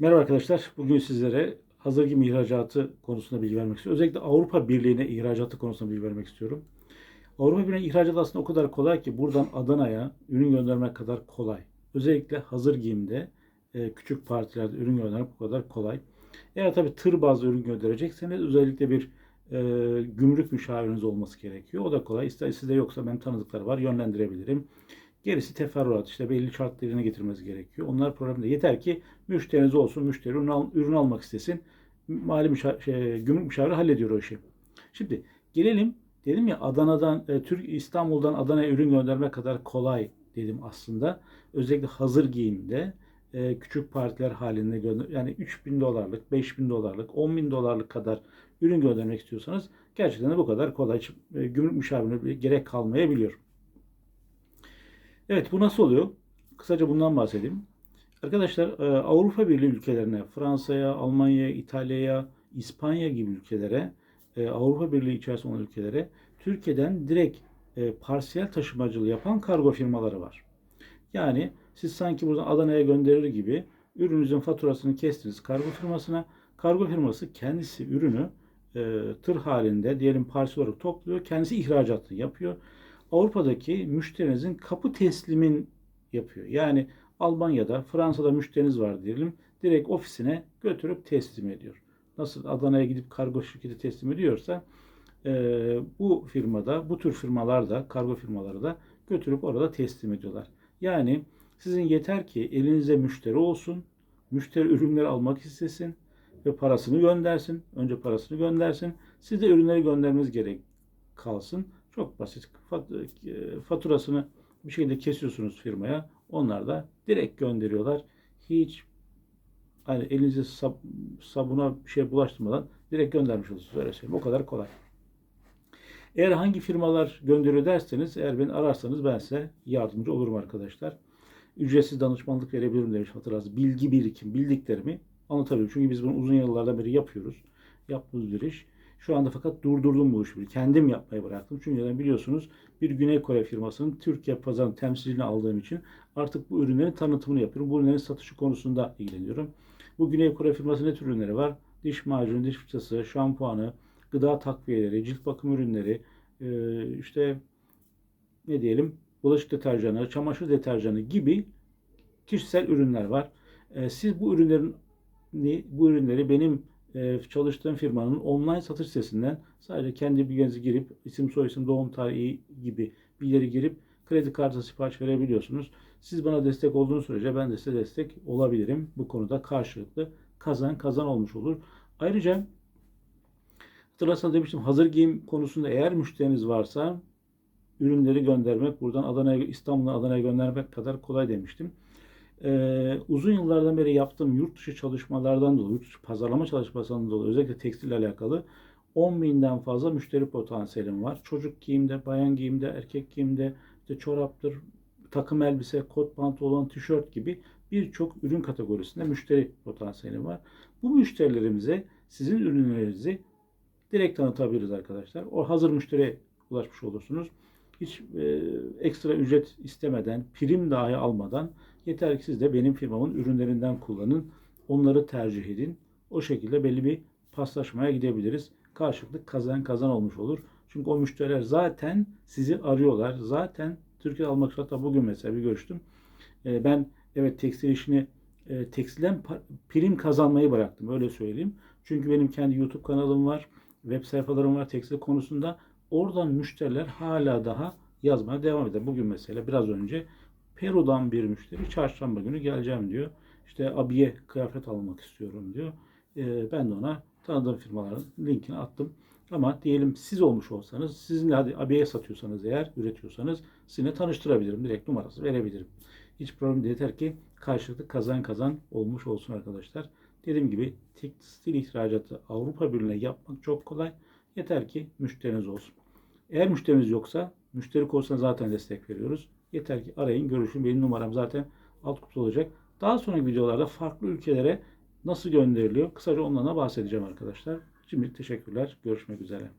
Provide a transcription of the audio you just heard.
Merhaba arkadaşlar. Bugün sizlere hazır giyim ihracatı konusunda bilgi vermek istiyorum. Özellikle Avrupa Birliği'ne ihracatı konusunda bilgi vermek istiyorum. Avrupa Birliği'ne ihracat aslında o kadar kolay ki buradan Adana'ya ürün göndermek kadar kolay. Özellikle hazır giyimde e, küçük partilerde ürün göndermek bu kadar kolay. Eğer tabii tır bazlı ürün gönderecekseniz özellikle bir e, gümrük müşaviriniz olması gerekiyor. O da kolay. İster sizde yoksa ben tanıdıkları var yönlendirebilirim. Gerisi teferruat işte belli şartları yerine getirmesi gerekiyor. Onlar değil. Yeter ki müşteriniz olsun, müşteri ürün, al, ürün almak istesin. Mali müşa, şey, gümrük müşaviri hallediyor o işi. Şimdi gelelim dedim ya Adana'dan, e, Türk İstanbul'dan Adana'ya ürün göndermek kadar kolay dedim aslında. Özellikle hazır giyimde e, küçük partiler halinde gönder yani 3000 dolarlık, 5000 dolarlık, 10 bin dolarlık kadar ürün göndermek istiyorsanız gerçekten de bu kadar kolay. E, gümrük müşavirine gerek kalmayabiliyor. Evet bu nasıl oluyor? Kısaca bundan bahsedeyim. Arkadaşlar e, Avrupa Birliği ülkelerine, Fransa'ya, Almanya'ya, İtalya'ya, İspanya gibi ülkelere, e, Avrupa Birliği içerisinde olan ülkelere Türkiye'den direkt e, parsiyel taşımacılığı yapan kargo firmaları var. Yani siz sanki buradan Adana'ya gönderir gibi ürününüzün faturasını kestiniz kargo firmasına. Kargo firması kendisi ürünü tır halinde diyelim parsiyel olarak topluyor. Kendisi ihracatını yapıyor. Avrupa'daki müşterinizin kapı teslimin yapıyor. Yani Almanya'da, Fransa'da müşteriniz var diyelim. Direkt ofisine götürüp teslim ediyor. Nasıl Adana'ya gidip kargo şirketi teslim ediyorsa e, bu firmada, bu tür firmalar da, kargo firmaları da götürüp orada teslim ediyorlar. Yani sizin yeter ki elinizde müşteri olsun, müşteri ürünleri almak istesin ve parasını göndersin. Önce parasını göndersin. Siz de ürünleri göndermeniz gerek kalsın. Çok basit. E, faturasını bir şekilde kesiyorsunuz firmaya. Onlar da direkt gönderiyorlar. Hiç hani elinize sab, sabuna bir şey bulaştırmadan direkt göndermiş oluyorsunuz. Öyle söyleyeyim. O kadar kolay. Eğer hangi firmalar gönderiyor derseniz, eğer beni ararsanız ben size yardımcı olurum arkadaşlar. Ücretsiz danışmanlık verebilirim demiş hatırlarsınız. Bilgi birikim, bildiklerimi anlatabilirim. Çünkü biz bunu uzun yıllardan beri yapıyoruz. Yaptığımız bir iş. Şu anda fakat durdurdum bu işi. Kendim yapmayı bıraktım. Çünkü biliyorsunuz bir Güney Kore firmasının Türkiye pazarının temsilcini aldığım için artık bu ürünlerin tanıtımını yapıyorum. Bu ürünlerin satışı konusunda ilgileniyorum. Bu Güney Kore firması ne tür ürünleri var? Diş macunu, diş fırçası, şampuanı, gıda takviyeleri, cilt bakım ürünleri, işte ne diyelim bulaşık deterjanı, çamaşır deterjanı gibi kişisel ürünler var. Siz bu ürünlerin bu ürünleri benim e, çalıştığım firmanın online satış sitesinden sadece kendi bilginizi girip isim soyisim doğum tarihi gibi bilgileri girip kredi kartı sipariş verebiliyorsunuz. Siz bana destek olduğunuz sürece ben de size destek olabilirim. Bu konuda karşılıklı kazan kazan olmuş olur. Ayrıca hatırlarsanız demiştim hazır giyim konusunda eğer müşteriniz varsa ürünleri göndermek buradan Adana'ya İstanbul'dan Adana'ya göndermek kadar kolay demiştim e, uzun yıllardan beri yaptığım yurt dışı çalışmalardan dolayı, yurt dışı pazarlama çalışmasından dolayı özellikle tekstil alakalı 10 binden fazla müşteri potansiyelim var. Çocuk giyimde, bayan giyimde, erkek giyimde, işte çoraptır, takım elbise, kot pantolon, tişört gibi birçok ürün kategorisinde müşteri potansiyelim var. Bu müşterilerimize sizin ürünlerinizi direkt tanıtabiliriz arkadaşlar. O hazır müşteriye ulaşmış olursunuz hiç e, ekstra ücret istemeden, prim dahi almadan yeter ki siz de benim firmamın ürünlerinden kullanın. Onları tercih edin. O şekilde belli bir paslaşmaya gidebiliriz. Karşılıklı kazan kazan olmuş olur. Çünkü o müşteriler zaten sizi arıyorlar. Zaten Türkiye almak hatta bugün mesela bir görüştüm. E, ben evet tekstil işini e, tekstilden prim kazanmayı bıraktım. Öyle söyleyeyim. Çünkü benim kendi YouTube kanalım var. Web sayfalarım var tekstil konusunda. Oradan müşteriler hala daha yazmaya devam eder. Bugün mesela biraz önce Peru'dan bir müşteri çarşamba günü geleceğim diyor. İşte abiye kıyafet almak istiyorum diyor. Ee, ben de ona tanıdığım firmaların linkini attım. Ama diyelim siz olmuş olsanız, sizinle hadi abiye satıyorsanız eğer, üretiyorsanız sizinle tanıştırabilirim. Direkt numarası verebilirim. Hiç problem değil. Yeter ki karşılıklı kazan kazan olmuş olsun arkadaşlar. Dediğim gibi tekstil ihracatı Avrupa Birliği'ne yapmak çok kolay. Yeter ki müşteriniz olsun. Eğer müşteriniz yoksa müşteri konusunda zaten destek veriyoruz. Yeter ki arayın, görüşün. Benim numaram zaten alt kutuda olacak. Daha sonraki videolarda farklı ülkelere nasıl gönderiliyor? Kısaca ondan da bahsedeceğim arkadaşlar. Şimdi teşekkürler. Görüşmek üzere.